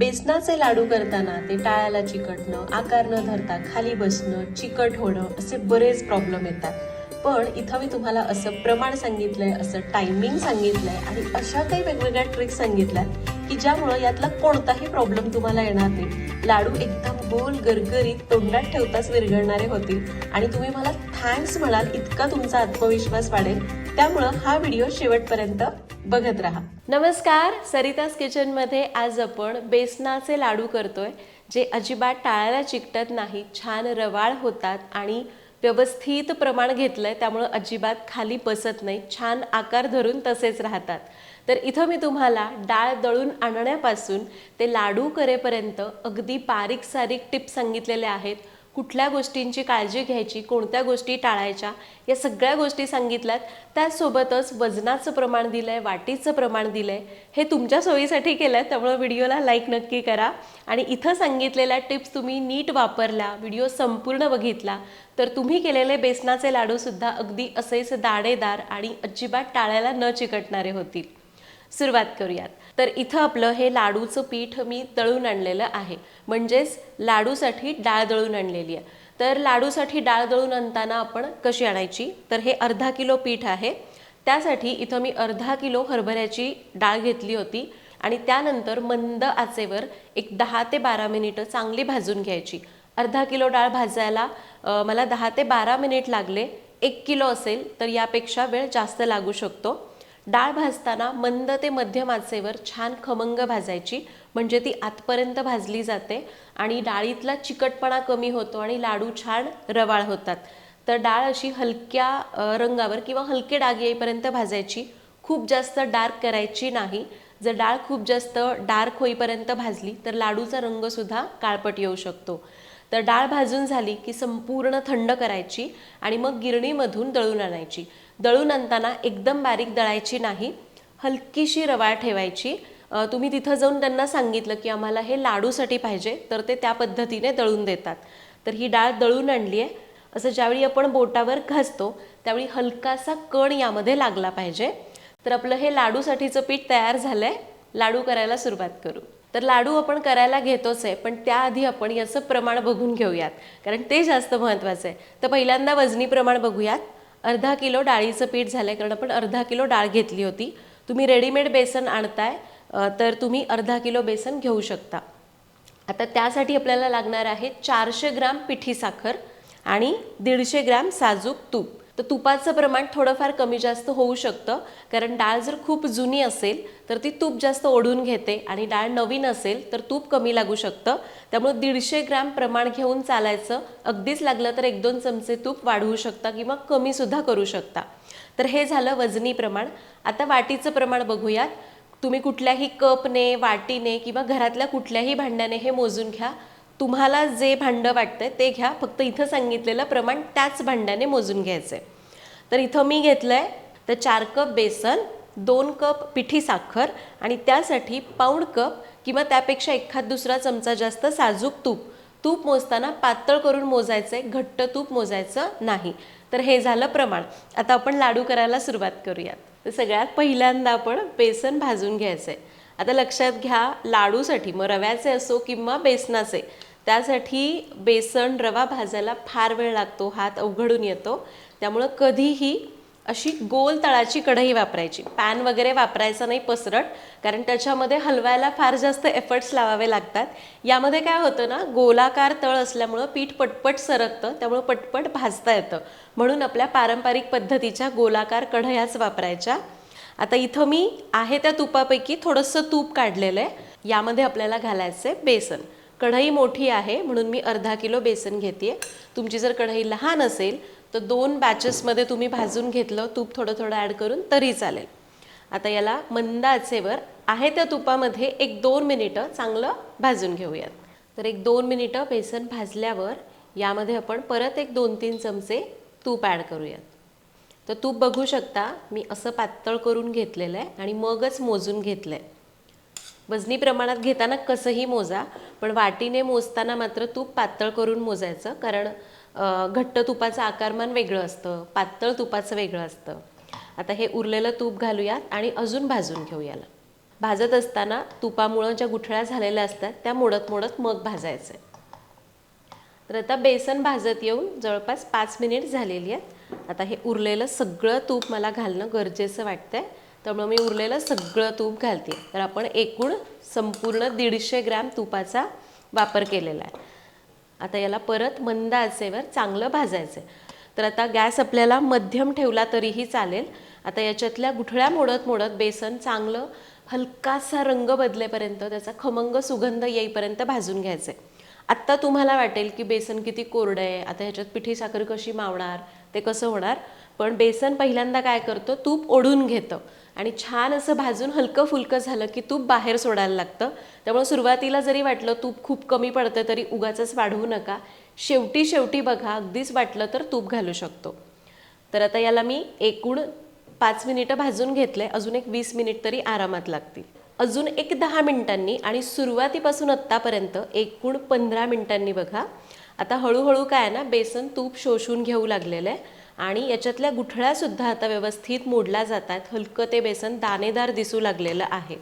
बेसनाचे लाडू करताना ते टाळ्याला चिकटणं आकार न धरता खाली बसणं चिकट होणं असे बरेच प्रॉब्लेम येतात. पण इथं मी तुम्हाला असं प्रमाण सांगितलंय असं टायमिंग सांगितलंय आणि अशा काही वेगवेगळ्या ट्रिक्स सांगितल्यात की ज्यामुळं यातला कोणताही प्रॉब्लेम तुम्हाला येणार नाही. लाडू एकदम गोल गरगरीत तोंडात ठेवताच विरघळणारे होतील आणि तुम्ही मला थँक्स म्हणाल इतका तुमचा आत्मविश्वास वाढेल. त्यामुळं हा व्हिडिओ शेवटपर्यंत बघत राहा. नमस्कार सरितास किचनमध्ये आज आपण बेसनाचे लाडू करतोय जे अजिबात टाळायला चिकटत नाही छान रवाळ होतात आणि व्यवस्थित प्रमाण घेतलंय त्यामुळं अजिबात खाली बसत नाही छान आकार धरून तसेच राहतात. तर इथं मी तुम्हाला डाळ दळून आणण्यापासून ते लाडू करेपर्यंत अगदी बारीक सारीक टिप्स सांगितलेले आहेत. कुठल्या गोष्टींची काळजी घ्यायची कोणत्या गोष्टी टाळायच्या या सगळ्या गोष्टी सांगितल्यात. त्याचसोबतच वजनाचं प्रमाण दिलं आहे वाटीचं प्रमाण दिलं आहे हे तुमच्या सोयीसाठी केलं आहे त्यामुळे व्हिडिओला लाईक नक्की करा. आणि इथं सांगितलेल्या टिप्स तुम्ही नीट वापरल्या व्हिडिओ संपूर्ण बघितला तर तुम्ही केलेले बेसनाचे लाडूसुद्धा अगदी असेच दाणेदार आणि अजिबात टाळायला न चिकटणारे होतील. सुरुवात करूयात. तर इथं आपलं हे लाडूचं पीठ मी दळून आणलेलं आहे. म्हणजेच लाडूसाठी डाळ दळून आणलेली आहे. तर लाडूसाठी डाळ दळून आणताना आपण कशी आणायची? तर हे अर्धा किलो पीठ आहे. त्यासाठी इथं मी अर्धा किलो हरभऱ्याची डाळ घेतली होती आणि त्यानंतर मंद आचेवर एक दहा ते बारा मिनिटं चांगली भाजून घ्यायची. अर्धा किलो डाळ भाजायला मला दहा ते बारा मिनिट लागले. एक किलो असेल तर यापेक्षा वेळ जास्त लागू शकतो. डाळ भाजताना मंद ते मध्यम आचेवर छान खमंग भाजायची म्हणजे ती आतपर्यंत भाजली जाते आणि डाळीतला चिकटपणा कमी होतो आणि लाडू छान रवाळ होतात. तर डाळ अशी हलक्या रंगावर किंवा हलके डाग येईपर्यंत भाजायची. खूप जास्त डार्क करायची नाही. जर डाळ खूप जास्त डार्क होईपर्यंत भाजली तर लाडूचा रंगसुद्धा काळपट येऊ शकतो. तर डाळ भाजून झाली की संपूर्ण थंड करायची आणि मग गिरणीमधून दळून आणायची. दळून आणताना एकदम बारीक दळायची नाही हलकीशी रवाळ ठेवायची. तुम्ही तिथं जाऊन त्यांना सांगितलं की आम्हाला हे लाडूसाठी पाहिजे तर ते त्या पद्धतीने दळून देतात. तर ही डाळ दळून आणली आहे. असं ज्यावेळी आपण बोटावर घासतो त्यावेळी हलकासा कण यामध्ये लागला पाहिजे. तर आपलं हे लाडूसाठीचं पीठ तयार झालंय. लाडू करायला सुरुवात करू. तर लाडू आपण करायला घेतोच आहे पण त्याआधी आपण याचं प्रमाण बघून घेऊयात. कारण ते जास्त महत्त्वाचं आहे. तर पहिल्यांदा वजनी प्रमाण बघूयात. अर्धा किलो डाळीचं पीठ झालं आहे कारण आपण अर्धा किलो डाळ घेतली होती. तुम्ही रेडीमेड बेसन आणताय तर तुम्ही अर्धा किलो बेसन घेऊ शकता. आता त्यासाठी आपल्याला लागणार आहे चारशे ग्राम पिठी साखर आणि दीडशे ग्राम साजूक तूप. तर तुपाचं प्रमाण थोडंफार कमी जास्त होऊ शकतं. कारण डाळ जर खूप जुनी असेल तर ती तूप जास्त ओढून घेते आणि डाळ नवीन असेल तर तूप कमी लागू शकतं. त्यामुळे दीडशे ग्रॅम प्रमाण घेऊन चालायचं अगदीच लागलं तर एक दोन चमचे तूप वाढवू शकता किंवा कमीसुद्धा करू शकता. तर हे झालं वजनी प्रमाण. आता वाटीचं प्रमाण बघूयात. तुम्ही कुठल्याही कपने वाटीने किंवा घरातल्या कुठल्याही भांड्याने हे मोजून घ्या. तुम्हाला जे भांडं वाटतंय ते घ्या. फक्त इथं सांगितलेलं प्रमाण त्याच भांड्याने मोजून घ्यायचं आहे तर इथं मी घेतलं आहे तर चार कप बेसन दोन कप पिठी साखर आणि त्यासाठी पाऊण कप किंवा त्यापेक्षा एखाद दुसरा चमचा जास्त साजूक तूप. तूप मोजताना पातळ करून मोजायचं आहे घट्ट तूप मोजायचं नाही. तर हे झालं प्रमाण. आता आपण लाडू करायला सुरुवात करूयात. तर सगळ्यात पहिल्यांदा आपण बेसन भाजून घ्यायचं आहे आता लक्षात घ्या लाडूसाठी मग रव्याचे असो किंवा बेसनाचे त्यासाठी बेसन रवा भाजायला फार वेळ लागतो हात अवघडून येतो. त्यामुळं कधीही अशी गोल तळाची कढई वापरायची. पॅन वगैरे वापरायचा नाही पसरट कारण त्याच्यामध्ये हलवायला फार जास्त एफर्ट्स लावावे लागतात. यामध्ये काय होतं ना गोलाकार तळ असल्यामुळं पीठ पटपट सरकतं त्यामुळं पटपट भाजता येतं. म्हणून आपल्या पारंपरिक पद्धतीच्या गोलाकार कढयाच वापरायच्या. आता इथं मी आहे त्या तुपापैकी थोडंसं तूप काढलेलं आहे. यामध्ये आपल्याला घालायचं आहे बेसन. कढई मोठी आहे म्हणून मी अर्धा किलो बेसन घेते तुमची जर कढई लहान असेल तर दोन बॅचेसमध्ये तुम्ही भाजून घेतलं तूप थोडं थोडं ॲड करून तरी चालेल. आता याला मंद आचेवर आहे त्या तुपामध्ये एक दोन मिनिटं चांगलं भाजून घेऊयात. तर एक दोन मिनिटं बेसन भाजल्यावर यामध्ये आपण परत एक दोन तीन चमचे तूप ॲड करूयात. तर तूप बघू शकता मी असं पातळ करून घेतलेलं आहे आणि मगच मोजून घेतलं आहे वजनी प्रमाणात घेताना कसंही मोजा पण वाटीने मोजताना मात्र तूप पातळ करून मोजायचं कारण घट्ट तुपाचं आकारमान वेगळं असतं पातळ तुपाचं वेगळं असतं. आता हे उरलेलं तूप घालूयात आणि अजून भाजून घेऊ याला. भाजत असताना तुपामुळं ज्या गुठळ्या झालेल्या असतात त्या मोडत मोडत मग भाजायचे तर आता बेसन भाजत येऊन जवळपास पाच मिनिट झालेली आहेत. आता हे उरलेलं सगळं तूप मला घालणं गरजेचं वाटतंय. त्यामुळं मी उरलेलं सगळं तूप घालते. तर आपण एकूण संपूर्ण दीडशे ग्रॅम तुपाचा वापर केलेला आहे. आता याला परत मंद आचेवर चांगलं भाजायचं आहे तर आता गॅस आपल्याला मध्यम ठेवला तरीही चालेल. आता याच्यातल्या गुठळ्या मोडत मोडत बेसन चांगलं हलकासा रंग बदलेपर्यंत त्याचा खमंग सुगंध येईपर्यंत भाजून घ्यायचं आहे आत्ता तुम्हाला वाटेल की बेसन किती कोरडं आहे आता ह्याच्यात पिठी साखर कशी मावणार ते कसं होणार? पण बेसन पहिल्यांदा काय करतं? तूप ओढून घेतं. आणि छान असं भाजून हलकं फुलकं झालं की तूप बाहेर सोडायला लागतं. त्यामुळे सुरुवातीला जरी वाटलं तूप खूप कमी पडतं तरी उगाचच वाढवू नका. शेवटी शेवटी बघा अगदीच वाटलं तर तूप घालू शकतो. तर आता याला मी एकूण पाच मिनिटं भाजून घेतले अजून एक वीस मिनिट तरी आरामात लागतील. अजून एक दहा मिनिटांनी आणि सुरुवातीपासून आत्तापर्यंत एकूण पंधरा मिनिटांनी बघा. आता हळूहळू काय आहे ना बेसन तूप शोषून घेऊ लागलेलं आहे. आणि याच्यातल्या गुठळ्यासुद्धा आता व्यवस्थित मोडल्या जातात. हलकं ते बेसन दाणेदार दिसू लागलेलं आहे.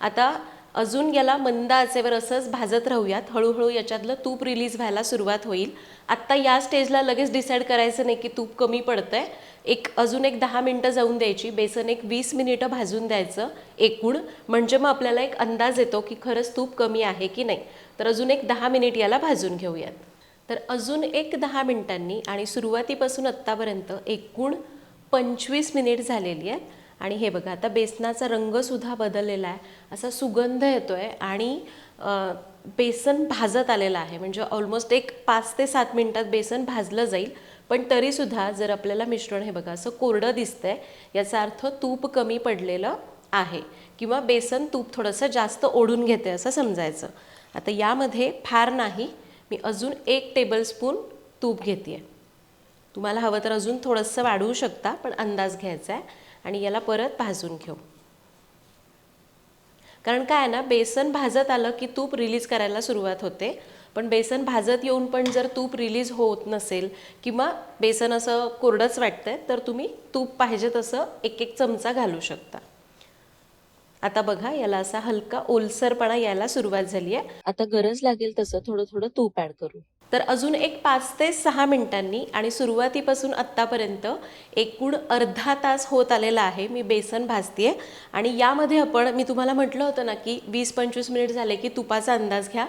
आता अजून याला मंद आचेवर असंच भाजत राहूयात. हळूहळू याच्यातलं तूप रिलीज व्हायला सुरुवात होईल. आत्ता या स्टेजला लगेच डिसाईड करायचं नाही की तूप कमी पडतंय. एक अजून एक दहा मिनटं जाऊन द्यायची. बेसन एक वीस मिनिटं भाजून द्यायचं एकूण. म्हणजे मग आपल्याला एक अंदाज येतो की खरंच तूप कमी आहे की नाही. तर अजून एक दहा मिनिट याला भाजून घेऊयात. तर अजून एक दहा मिनिटांनी आणि सुरुवातीपासून आत्तापर्यंत एकूण पंचवीस मिनिट झालेली आहेत. आणि हे बघा आता बेसनाचा रंगसुद्धा बदललेला आहे. असा सुगंध येतो आहे आणि बेसन भाजत आलेलं आहे. म्हणजे ऑलमोस्ट एक पाच ते सात मिनटात बेसन भाजलं जाईल. पण तरीसुद्धा जर आपल्याला मिश्रण हे बघा असं कोरडं दिसतंय याचा अर्थ तूप कमी पडलेलं आहे. किंवा बेसन तूप थोडंसं जास्त ओढून घेते असं समजायचं. आता यामध्ये फार नाही. मी अजून एक टेबलस्पून तूप घेते आहे तुम्हाला हवं तर अजून थोडंसं वाढवू शकता पण अंदाज घ्यायचा आहे आणि याला परत भाजून घेऊ. कारण काय आहे ना बेसन भाजत आलं की तूप रिलीज करायला सुरुवात होते. पण बेसन भाजत येऊन पण जर तूप रिलीज होत नसेल किंवा बेसन असं कोरडंच वाटतंय तर तुम्ही तूप पाहिजे तसं एक एक चमचा घालू शकता. आता बघा याला असा हलका ओलसरपणा यायला सुरुवात झाली आहे. आता गरज लागेल तसं थोडं थोडं तूप ॲड करू तर अजून एक पाच ते सहा मिनिटांनी आणि सुरुवातीपासून आत्तापर्यंत एकूण अर्धा तास होत आलेला आहे. मी बेसन भाजतीये आणि यामध्ये आपण मी तुम्हाला म्हटलं होतं ना की वीस पंचवीस मिनिट झाले की तुपाचा अंदाज घ्या.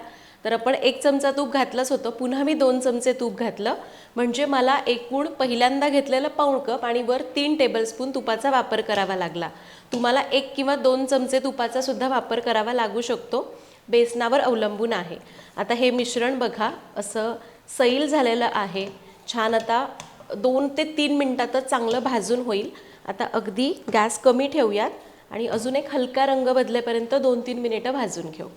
तर आपण एक चमचा तूप घातलंच होतं. पुन्हा मी दोन चमचे तूप घातलं. म्हणजे मला एकूण पहिल्यांदा घेतलेलं पाऊण कप आणि वर तीन टेबलस्पून तुपाचा वापर करावा लागला. तुम्हाला एक किंवा दोन चमचे तुपाचा सुद्धा वापर करावा लागू शकतो. बेसनावर अवलंबून आहे. आता हे मिश्रण बघा असं सैल झालेलं आहे. छान आता दोन ते तीन मिनटातच चांगलं भाजून होईल. आता अगदी गॅस कमी ठेवूयात आणि अजून एक हलका रंग बदलेपर्यंत दोन तीन मिनिटं भाजून घेऊ.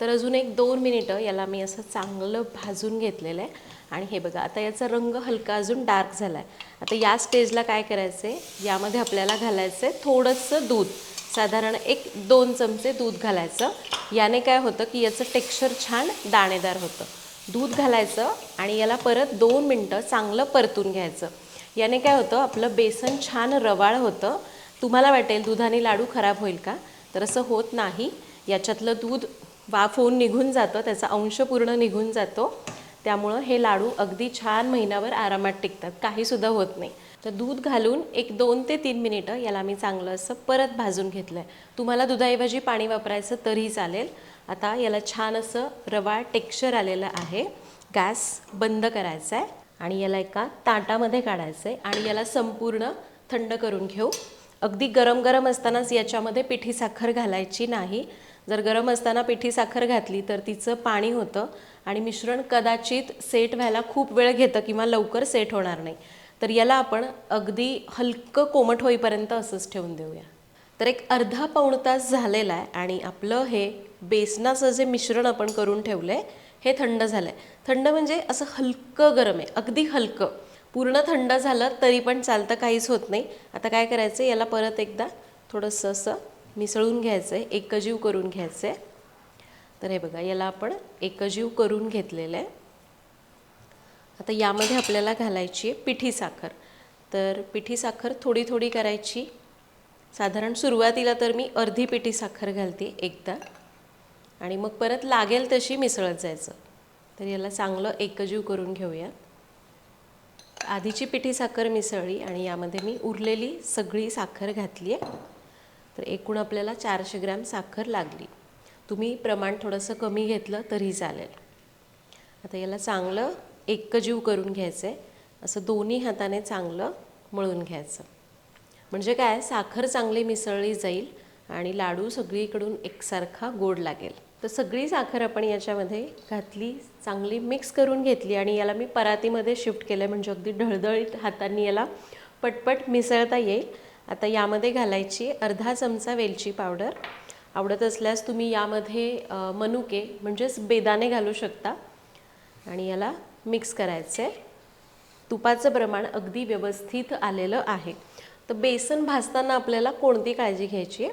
तर अजून एक दोन मिनिटं याला मी असं चांगलं भाजून घेतलेलं आहे. आणि हे बघा आता याचा रंग हलका अजून डार्क झाला आहे आता या स्टेजला काय करायचं आहे यामध्ये आपल्याला घालायचं आहे थोडंसं दूध. साधारण एक दोन चमचे दूध घालायचं. याने काय होतं की याचं टेक्स्चर छान दाणेदार होतं. दूध घालायचं आणि याला परत दोन मिनटं चांगलं परतून घ्यायचं. याने काय होतं आपलं बेसन छान रवाळ होतं. तुम्हाला वाटेल दुधाने लाडू खराब होईल का? तर असं होत नाही. याच्यातलं दूध वाफ होऊन निघून जातं त्याचा अंश पूर्ण निघून जातो. त्यामुळं हे लाडू अगदी छान महिनाभर आरामात टिकतात. काहीसुद्धा होत नाही. तर दूध घालून एक दोन ते तीन मिनिटं याला मी चांगलं असं परत भाजून घेतलं आहे तुम्हाला दुधाऐवजी पाणी वापरायचं तरी चालेल. आता याला छान असं रवाळ टेक्स्चर आलेलं आहे. गॅस बंद करायचा आहे आणि याला एका ताटामध्ये काढायचं आहे आणि याला संपूर्ण थंड करून घेऊ. अगदी गरम गरम असतानाच याच्यामध्ये पिठी साखर घालायची नाही. जर गरम असताना पिठी साखर घातली तर तिचं पाणी होतं आणि मिश्रण कदाचित सेट व्हायला खूप वेळ घेतं किंवा लवकर सेट होणार नाही. तर याला आपण अगदी हलकं कोमट होईपर्यंत असंच ठेवून देऊया. तर एक अर्धा पाऊण तास झालेला आहे आणि आपलं हे बेसनाचं जे मिश्रण आपण करून ठेवलं आहे हे थंड झालं आहे थंड म्हणजे असं हलकं गरम आहे अगदी हलकं. पूर्ण थंड झालं तरी पण चालतं काहीच होत नाही. आता काय करायचं याला परत एकदा थोडंसं असं मिसळून घ्यायचं आहे एकजीव करून घ्यायचं आहे तर हे बघा याला आपण एकजीव करून घेतलेलं आहे. आता यामध्ये आपल्याला घालायची आहे पिठी साखर. तर पिठी साखर थोडी थोडी करायची. साधारण सुरुवातीला तर मी अर्धी पिठी साखर घालते एकदा. आणि मग परत लागेल तशी मिसळत जायचं. तर याला चांगलं एकजीव करून घेऊया. आधीची पिठी साखर मिसळली आणि यामध्ये मी उरलेली सगळी साखर घातली आहे. तर एकूण आपल्याला चारशे ग्रॅम साखर लागली. तुम्ही प्रमाण थोडंसं कमी घेतलं तरी चालेल. आता याला चांगलं एकजीव करून घ्यायचं आहे असं दोन्ही हाताने चांगलं मळून घ्यायचं. म्हणजे काय? साखर चांगली मिसळली जाईल आणि लाडू सगळीकडून एकसारखा गोड लागेल. तर सगळी साखर आपण याच्यामध्ये घातली चांगली मिक्स करून घेतली आणि याला मी परातीमध्ये शिफ्ट केलं म्हणजे अगदी ढळढळीत हातांनी याला पटपट मिसळता येईल. आता यामध्ये घालायची अर्धा चमचा वेलची पावडर. आवडत असल्यास तुम्ही यामध्ये मनुके म्हणजेच बेदाणे घालू शकता. आणि याला मिक्स करायचं आहे तुपाचं प्रमाण अगदी व्यवस्थित आलेलं आहे. तर बेसन भाजताना आपल्याला कोणती काळजी घ्यायची आहे?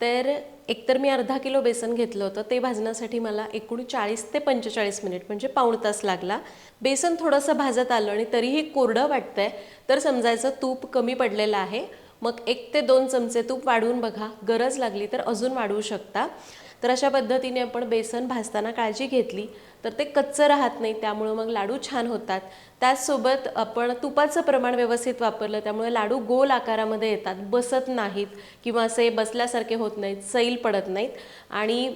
तर एकतर मी अर्धा किलो बेसन घेतलं होतं ते भाजण्यासाठी मला एकूण चाळीस ते पंचेचाळीस मिनिट म्हणजे पाऊण तास लागला. बेसन थोडंसं भाजत आलं आणि तरीही कोरडं वाटतंय. तर समजायचं तूप कमी पडलेलं आहे. मग एक ते दोन चमचे तूप वाढवून बघा. गरज लागली तर अजून वाढवू शकता. तर अशा पद्धतीने आपण बेसन भाजताना काळजी घेतली तर ते कच्चं राहत नाही त्यामुळं मग लाडू छान होतात. त्याचसोबत आपण तुपाचं प्रमाण व्यवस्थित वापरलं त्यामुळे लाडू गोल आकारामध्ये येतात बसत नाहीत किंवा असे बसल्यासारखे होत नाहीत सैल पडत नाहीत. आणि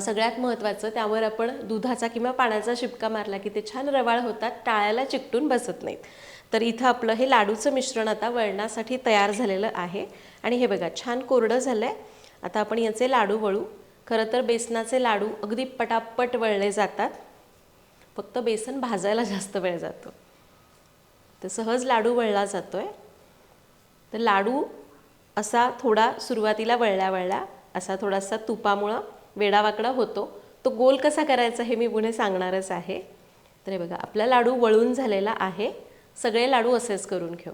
सगळ्यात महत्त्वाचं त्यावर आपण दुधाचा किंवा पाण्याचा शिपका मारला की ते छान रवाळ होतात टाळ्याला चिकटून बसत नाहीत. तर इथं आपलं हे लाडूचं मिश्रण आता वळणासाठी तयार झालेलं आहे. आणि हे बघा छान कोरडं झालं आहे आता आपण याचे लाडू वळू. खरं तर बेसनाचे लाडू अगदी पटापट वळले जातात. फक्त बेसन भाजायला जास्त वेळ जातो. तर सहज लाडू वळला जातो आहे तर लाडू असा थोडा सुरुवातीला वळल्या वळल्या असा थोडासा तुपामुळं वेडावाकडा होतो. तो गोल कसा करायचा हे मी पुढे सांगणारच आहे. तर हे बघा आपला लाडू वळून झालेला आहे. सगळे लाडू असेच करून घेऊ.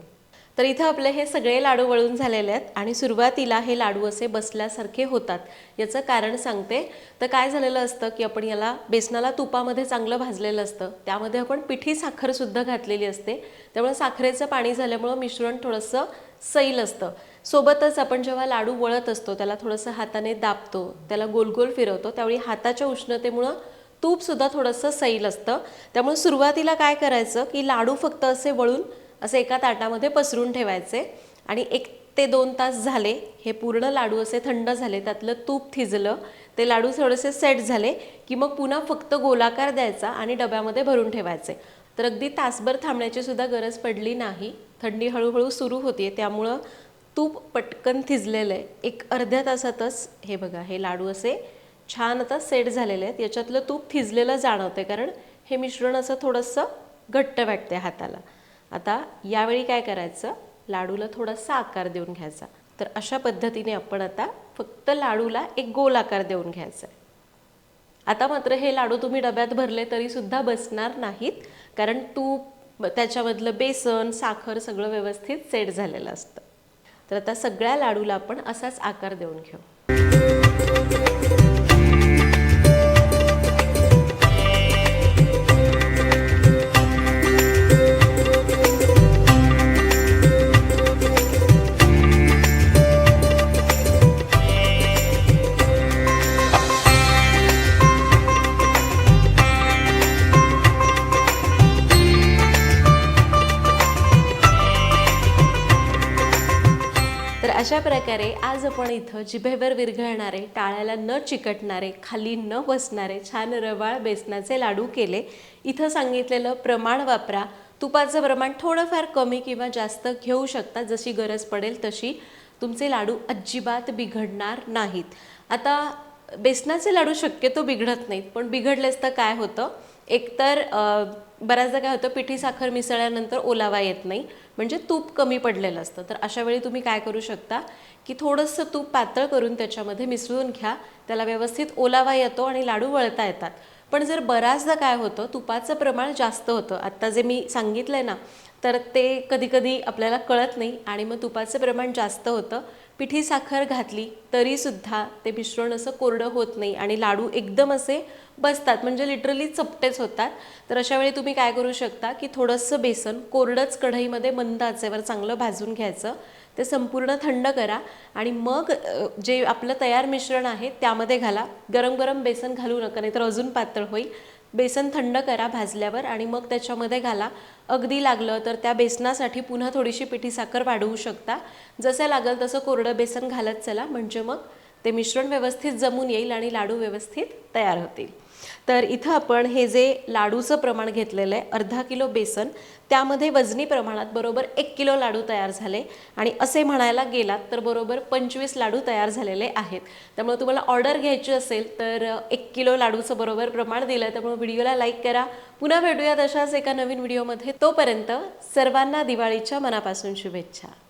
तर इथं आपले हे सगळे लाडू वळून झालेले आहेत आणि सुरुवातीला हे लाडू असे बसल्यासारखे होतात याचं कारण सांगते. तर काय झालेलं असतं की आपण याला बेसनाला तुपामध्ये चांगलं भाजलेलं असतं. त्यामध्ये आपण पिठी साखरसुद्धा घातलेली असते. त्यामुळे साखरेचं पाणी झाल्यामुळं मिश्रण थोडंसं सैल असतं. सोबतच आपण जेव्हा लाडू वळत असतो त्याला थोडंसं हाताने दाबतो त्याला गोल गोल फिरवतो त्यावेळी हाताच्या उष्णतेमुळं तूपसुद्धा थोडंसं सैल असतं. त्यामुळे सुरुवातीला काय करायचं की लाडू फक्त असे वळून असे एका ताटामध्ये पसरून ठेवायचे आणि एक ते दोन तास झाले हे पूर्ण लाडू असे थंड झाले त्यातलं तूप थिजलं ते लाडू थोडेसे सेट झाले की मग पुन्हा फक्त गोलाकार द्यायचा आणि डब्यामध्ये भरून ठेवायचे. तर अगदी तासभर थांबण्याची सुद्धा गरज पडली नाही. थंडी हळूहळू सुरू होते त्यामुळं तूप पटकन थिजलेलं आहे एक अर्ध्या तासातच हे बघा हे लाडू असे छान आता सेट झालेले आहेत. याच्यातलं तूप थिजलेलं जाणवते कारण हे मिश्रण असं थोडंसं घट्ट वाटते हाताला. आता यावेळी काय करायचं? लाडूला थोडासा आकार देऊन घ्यायचा. तर अशा पद्धतीने आपण आता फक्त लाडूला एक गोल आकार देऊन घ्यायचा आहे. आता मात्र हे लाडू तुम्ही डब्यात भरले तरी सुद्धा बसणार नाहीत कारण तूप त्याच्यामधलं बेसन साखर सगळं व्यवस्थित सेट झालेलं असतं. तर आता सगळ्या लाडूला आपण असाच आकार देऊन घेऊ. अशा प्रकारे आज आपण इथं जिभेवर विरघळणारे टाळ्याला न चिकटणारे खाली न बसणारे छान रवाळ बेसनाचे लाडू केले. इथं सांगितलेलं प्रमाण वापरा. तुपाचं प्रमाण थोडंफार कमी किंवा जास्त घेऊ शकता. जशी गरज पडेल तशी तुमचे लाडू अजिबात बिघडणार नाहीत. आता बेसनाचे लाडू शक्यतो बिघडत नाहीत पण बिघडलेच तर काय होतं? एकतर बऱ्याचदा काय होतं पिठी साखर मिसळल्यानंतर ओलावा येत नाही. म्हणजे तूप कमी पडलेलं असतं. तर अशा वेळी तुम्ही काय करू शकता की थोडंसं तूप पातळ करून त्याच्यामध्ये मिसळून घ्या. त्याला व्यवस्थित ओलावा येतो आणि लाडू वळता येतात. पण जर बऱ्याचदा काय होतं तुपाचं प्रमाण जास्त होतं. आत्ता जे मी सांगितलं आहे ना तर ते कधीकधी आपल्याला कळत नाही आणि मग तुपाचं प्रमाण जास्त होतं. पिठी साखर घातली तरीसुद्धा ते मिश्रण असं कोरडं होत नाही आणि लाडू एकदम असे बसतात म्हणजे लिटरली चपटेच होतात. तर अशा वेळी तुम्ही काय करू शकता की थोडंसं बेसन कोरडंच कढईमध्ये मंद आचेवर चांगलं भाजून घ्यायचं. ते संपूर्ण थंड करा आणि मग जे आपलं तयार मिश्रण आहे त्यामध्ये घाला. गरम गरम बेसन घालू नका नाहीतर अजून पातळ होईल. बेसन थंड करा भाजल्यावर आणि मग त्याच्यामध्ये घाला. अगदी लागलं तर त्या बेसनासाठी पुन्हा थोडीशी पिठी साखर वाढवू शकता. जसं लागेल तसं कोरडं बेसन घालत चला. म्हणजे मग ते मिश्रण व्यवस्थित जमून येईल आणि लाडू व्यवस्थित तयार होतील. तर इथं आपण हे जे लाडूचं प्रमाण घेतलेलं आहे अर्धा किलो बेसन त्यामध्ये वजनी प्रमाणात बरोबर एक किलो लाडू तयार झाले. आणि असे म्हणायला गेलात तर बरोबर पंचवीस लाडू तयार झालेले आहेत. त्यामुळे तुम्हाला ऑर्डर घ्यायची असेल तर एक किलो लाडूचं बरोबर प्रमाण दिलं त्यामुळे व्हिडिओला लाईक करा. पुन्हा भेटूयात अशाच एका नवीन व्हिडिओमध्ये. तोपर्यंत सर्वांना दिवाळीच्या मनापासून शुभेच्छा.